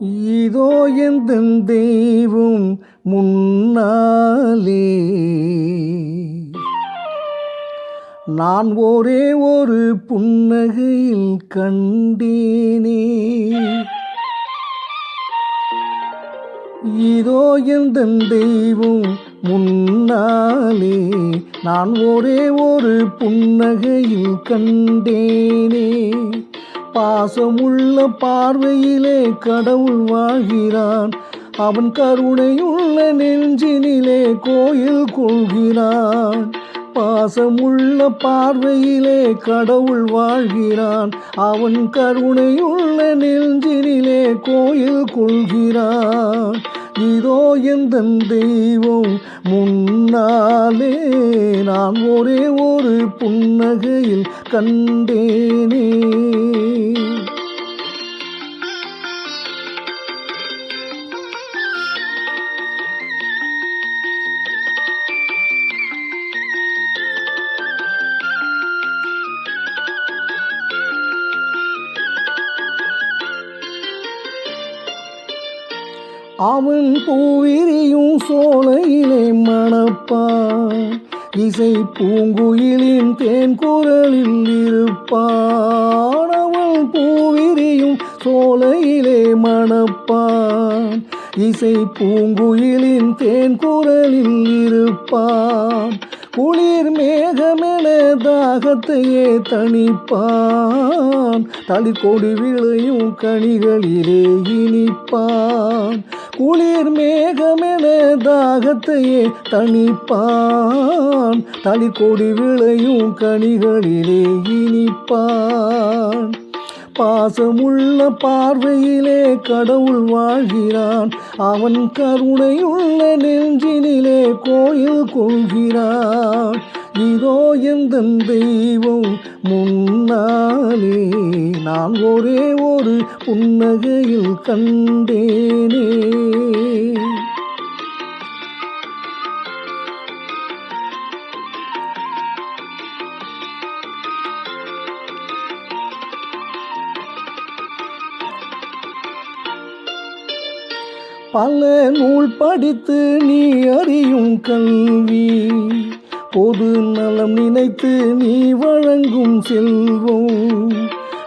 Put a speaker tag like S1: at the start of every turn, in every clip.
S1: இதோ எந்த தெய்வம் முன்னாலே. நான் ஒரே ஒரு புன்னகையில் கண்டேனே. இதோ எந்த தெய்வம் முன்னாலே. நான் ஒரே ஒரு புன்னகையில் கண்டேனே. பாசமுள்ள பார்வையிலே கடவுள் வாழ்கிறான். அவன் கருணையுள்ள நெஞ்சினிலே கோயில் கொள்கிறான். பாசமுள்ள பார்வையிலே கடவுள் வாழ்கிறான். அவன் கருணையுள்ள நெஞ்சினிலே கோயில் கொள்கிறான். இதோ எந்த தெய்வம் முன்னாலே நான் ஒரே ஒரு புன்னகையில் கண்டேனே. அவன் பூவிரியும் சோலையிலே மணப்பான் இசை பூங்குயிலின் தேன் குரலில் இருப்பான் அவன் பூவிரியும் சோலையிலே மணப்பான் இசை பூங்குயிலின் தேன் குரலில் இருப்பான் குளிர் மேகமே உலகத்தையே தணிப்பான். தளிர்கொடி விளையும் கனிகளிலே இனிப்பான். குளிர் மேகமென தாகத்தையே தணிப்பான். தளிர்கொடி விளையும் கனிகளிலே இனிப்பான். பாசமுள்ள பார்வையிலே கடவுள் வாழ்கிறான். அவன் கருணையுள்ள நெஞ்சினிலே கோயில் கொள்கிறான். இதோ எந்த தெய்வம் முன்னாலே நான் ஒரே ஒரு புன்னகையில் கண்டேனே. பல நூல் படித்து நீ அறியும் கல்வி பொது நலம் நினைத்து நீ வழங்கும் செல்வம்.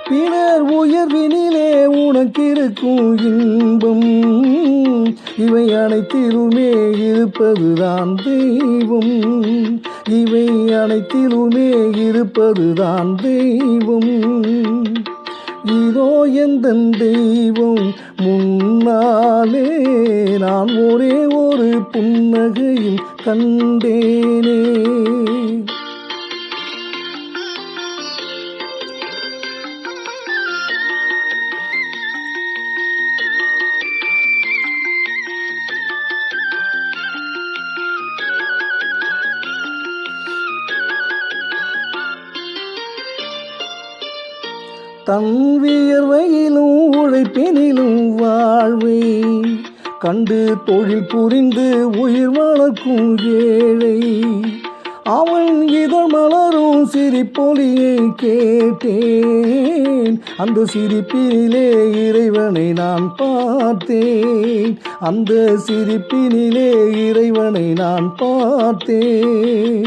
S1: பிறர் உயர்வினிலே உனக்கிருக்கும் இன்பம். இவை அனைத்திலுமே இருப்பதுதான் தெய்வம். இவை அனைத்திலுமே இருப்பதுதான் தெய்வம். இதோ எந்த தெய்வம் முன்னாலே நான் ஒரே ஒரு புன்னகையில் கண்டேனே. தன் வியர்வையிலும் உழைப்பினிலும் வாழ்வை கண்டு தொழில் புரிந்து உயிர் வளர்க்கும் ஏழை. அவன் இதழ் மலரும் சிரிப்பொலியை கேட்டேன். அந்த சிரிப்பினிலே இறைவனை நான் பார்த்தேன். அந்த சிரிப்பினிலே இறைவனை நான் பார்த்தேன்.